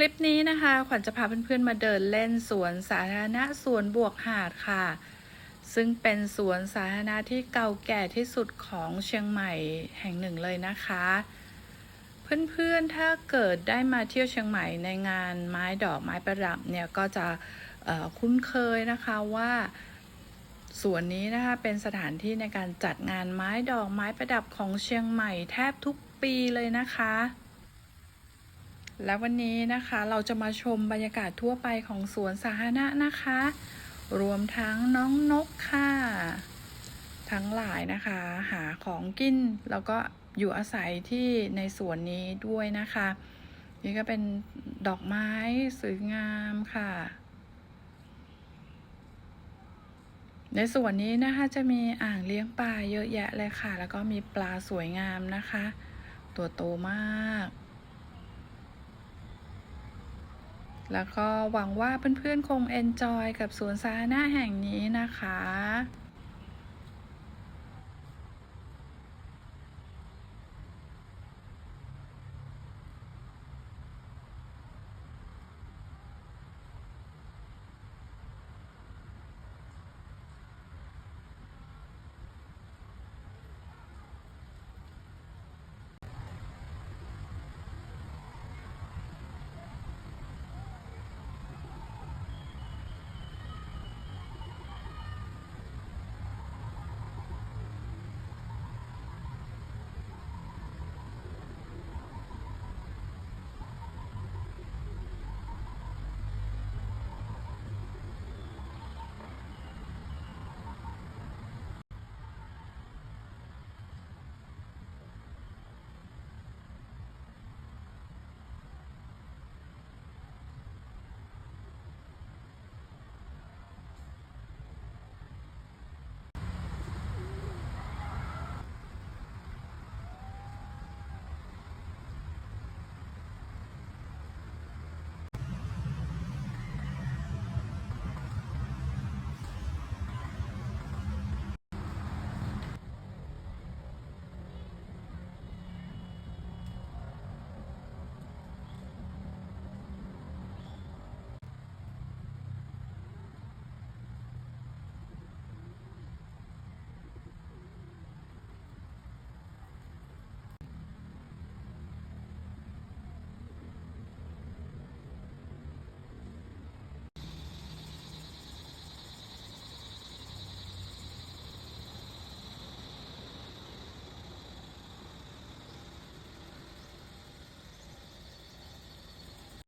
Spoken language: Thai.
คลิปนี้นะคะ ขวัญจะพาเพื่อนๆมาเดินเล่นสวนสาธารณะสวนบวกหาดค่ะ ซึ่งเป็นสวนสาธารณะที่เก่าแก่ที่สุดของเชียงใหม่แห่งหนึ่งเลยนะคะ เพื่อนๆถ้าเกิดได้มาเที่ยวเชียงใหม่ในงานไม้ดอกไม้ประดับเนี่ยก็จะคุ้นเคยนะคะว่าสวนนี้นะคะเป็นสถานที่ในการจัดงานไม้ดอกไม้ประดับของเชียงใหม่แทบทุกปีเลยนะคะ และวันนี้นะคะเราจะมาชมบรรยากาศทั่วไปของสวนสาธารณะนะคะ รวมทั้งน้องนกค่ะ ทั้งหลายนะคะ หาของกินแล้วก็อยู่อาศัยที่ในสวนนี้ด้วยนะคะ นี่ก็เป็นดอกไม้สวยงามค่ะ ในส่วนนี้นะคะจะมีอ่างเลี้ยงปลาเยอะแยะเลยค่ะ แล้วก็มีปลาสวยงามนะคะ ตัวโตมาก แล้วก็หวังว่าเพื่อนๆคงเอนจอยกับสวนสาธารณะแห่งนี้นะคะ